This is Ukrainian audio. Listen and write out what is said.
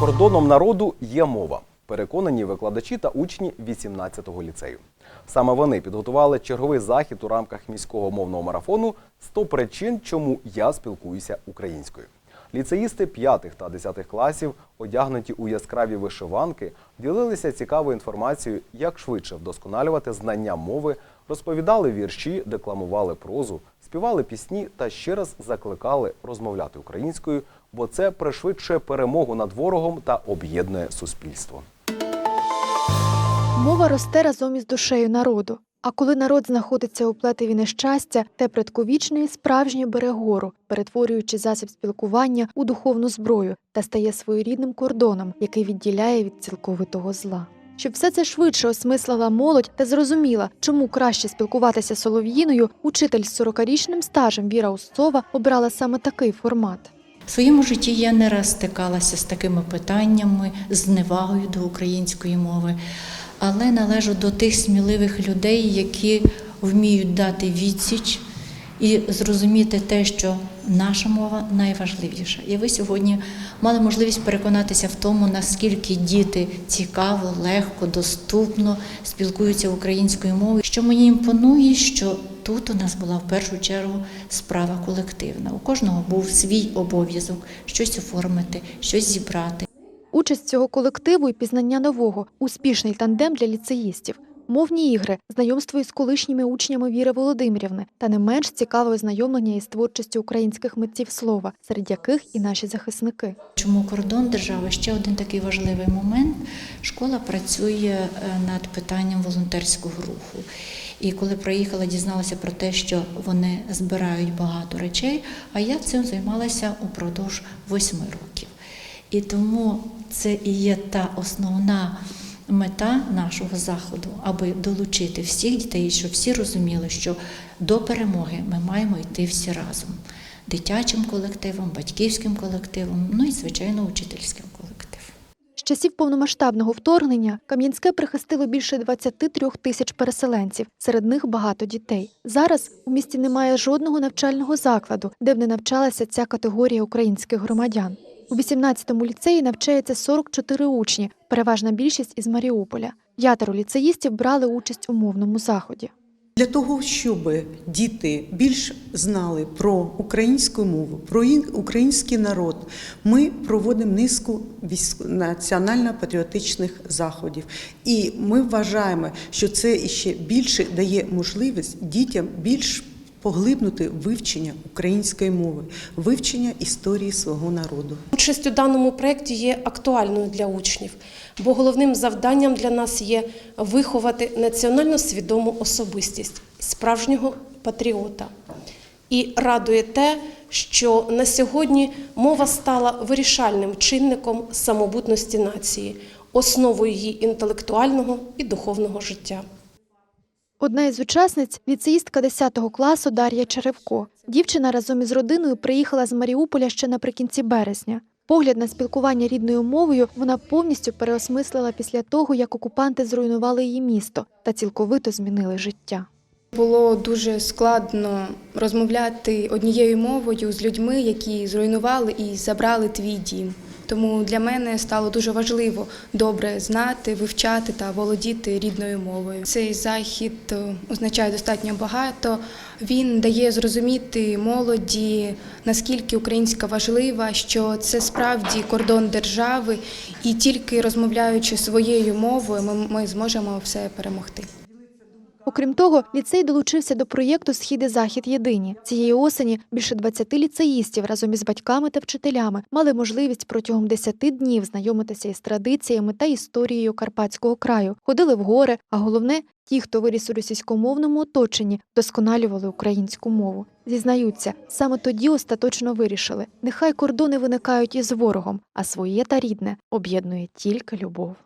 Кордоном народу є мова. Переконані викладачі та учні 18-го ліцею. Саме вони підготували черговий захід у рамках міського мовного марафону «100 причин, чому я спілкуюся українською. Ліцеїсти 5 та 10 класів, одягнуті у яскраві вишиванки, ділилися цікавою інформацією, як швидше вдосконалювати знання мови, розповідали вірші, декламували прозу, співали пісні та ще раз закликали розмовляти українською, бо це пришвидшує перемогу над ворогом та об'єднує суспільство. Мова росте разом із душею народу. А коли народ знаходиться у плетеві нещастя, те предковічний справжнє бере гору, перетворюючи засіб спілкування у духовну зброю та стає своєрідним кордоном, який відділяє від цілковитого зла. Щоб все це швидше осмислила молодь та зрозуміла, чому краще спілкуватися солов'їною, учитель з 40-річним стажем Віра Устова обрала саме такий формат. В своєму житті я не раз стикалася з такими питаннями, з зневагою до української мови, але належу до тих сміливих людей, які вміють дати відсіч і зрозуміти те, що наша мова найважливіша. І ви сьогодні мали можливість переконатися в тому, наскільки діти цікаво, легко, доступно спілкуються українською мовою. Що мені імпонує, що тут у нас була в першу чергу справа колективна. У кожного був свій обов'язок щось оформити, щось зібрати. Участь цього колективу і пізнання нового успішний тандем для ліцеїстів. Мовні ігри, знайомство із колишніми учнями Віри Володимирівни та не менш цікаве ознайомлення із творчістю українських митців слова, серед яких і наші захисники. Чому кордон держави? Ще один такий важливий момент. Школа працює е, над питанням волонтерського руху. І коли приїхала, дізналася про те, що вони збирають багато речей, а я цим займалася упродовж восьми років. І тому це і є та основна мета нашого заходу, аби долучити всіх дітей, щоб всі розуміли, що до перемоги ми маємо йти всі разом дитячим колективом, батьківським колективом, ну і звичайно учительським колективом. З часів повномасштабного вторгнення Кам'янське прихистило більше 23 тисяч переселенців, серед них багато дітей. Зараз у місті немає жодного навчального закладу, де б не навчалася ця категорія українських громадян. У 18-му ліцеї навчається 44 учні, переважна більшість із Маріуполя. П'ятеро ліцеїстів брали участь у мовному заході. Для того, щоб діти більш знали про українську мову, про український народ, ми проводимо низку національно-патріотичних заходів. І ми вважаємо, що це ще більше дає можливість дітям більш поглибнути вивчення української мови, вивчення історії свого народу. Участь у даному проєкті є актуальною для учнів, бо головним завданням для нас є виховати національно свідому особистість, справжнього патріота. І радує те, що на сьогодні мова стала вирішальним чинником самобутності нації, основою її інтелектуального і духовного життя. Одна із учасниць ліцеїстка 10 класу Дар'я Черевко. Дівчина разом із родиною приїхала з Маріуполя ще наприкінці березня. Погляд на спілкування рідною мовою вона повністю переосмислила після того, як окупанти зруйнували її місто та цілковито змінили життя. Було дуже складно розмовляти однією мовою з людьми, які зруйнували і забрали твій дім. Тому для мене стало дуже важливо добре знати, вивчати та володіти рідною мовою. Цей захід е, означає достатньо багато. Він дає зрозуміти молоді, наскільки українська важлива, що це справді кордон держави, і тільки розмовляючи своєю мовою, ми, ми зможемо все перемогти. Окрім того, ліцей долучився до проєкту Схід і захід єдині. Цієї осені більше 20 ліцеїстів разом із батьками та вчителями мали можливість протягом 10 днів знайомитися із традиціями та історією Карпатського краю, ходили в гори, а головне, ті, хто виріс у російськомовному оточенні, досконалювали українську мову. Зізнаються, саме тоді остаточно вирішили: нехай кордони виникають із ворогом, а своє та рідне об'єднує тільки любов.